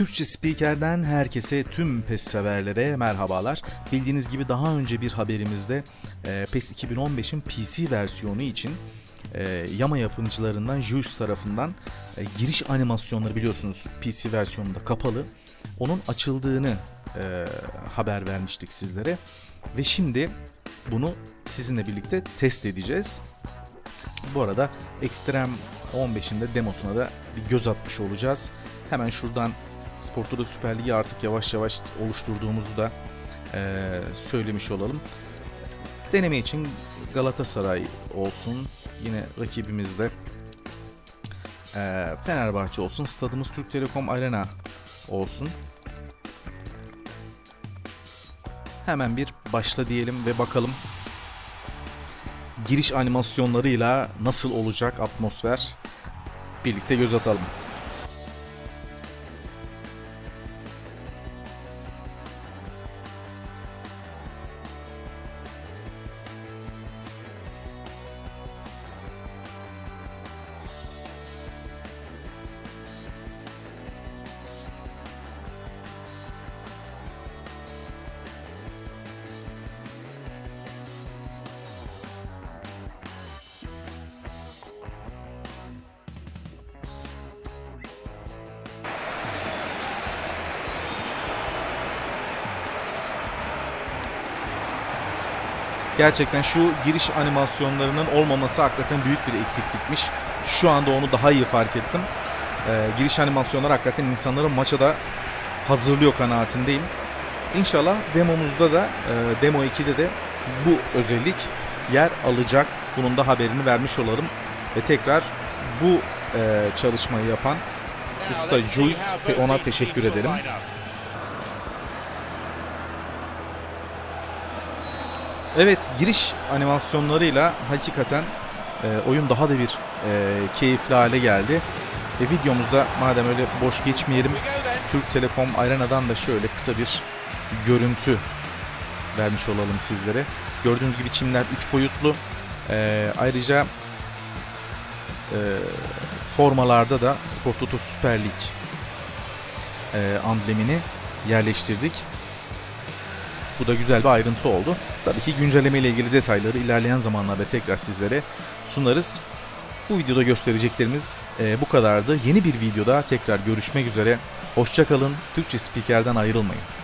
Türkçe Spiker'den herkese tüm PES severlere merhabalar. Bildiğiniz gibi daha önce bir haberimizde PES 2015'in PC versiyonu için e, Yama yapımcılarından Juice tarafından e, giriş animasyonları biliyorsunuz PC versiyonunda kapalı. Onun açıldığını e, haber vermiştik sizlere. Ve şimdi bunu sizinle birlikte test edeceğiz. Bu arada Extreme 15'in de demosuna da bir göz atmış olacağız. Hemen şuradan Sportoda Süper Ligi artık yavaş yavaş oluşturduğumuzu da e, söylemiş olalım. Deneme için Galatasaray olsun. Yine rakibimiz de e, Fenerbahçe olsun. Stadımız Türk Telekom Arena olsun. Hemen bir başla diyelim ve bakalım giriş animasyonlarıyla nasıl olacak atmosfer birlikte göz atalım. Gerçekten şu giriş animasyonlarının olmaması hakikaten büyük bir eksiklikmiş. Şu anda onu daha iyi fark ettim. Ee, giriş animasyonları hakikaten insanları maça da hazırlıyor kanaatindeyim. İnşallah demomuzda da, e, demo 2'de de bu özellik yer alacak. Bunun da haberini vermiş olalım. Ve tekrar bu e, çalışmayı yapan usta Juice ona teşekkür edelim. Evet giriş animasyonlarıyla hakikaten e, oyun daha da bir e, keyifli hale geldi. E, videomuzda madem öyle boş geçmeyelim Türk Telekom Arena'dan da şöyle kısa bir görüntü vermiş olalım sizlere. Gördüğünüz gibi çimler 3 boyutlu. E, ayrıca e, formalarda da Sport Toto Süper Lig e, amblemini yerleştirdik. Bu da güzel bir ayrıntı oldu. Tabii ki güncelleme ile ilgili detayları ilerleyen zamanlarda tekrar sizlere sunarız. Bu videoda göstereceklerimiz e, bu kadardı. Yeni bir videoda tekrar görüşmek üzere. Hoşçakalın. Türkçe Spiker'den ayrılmayın.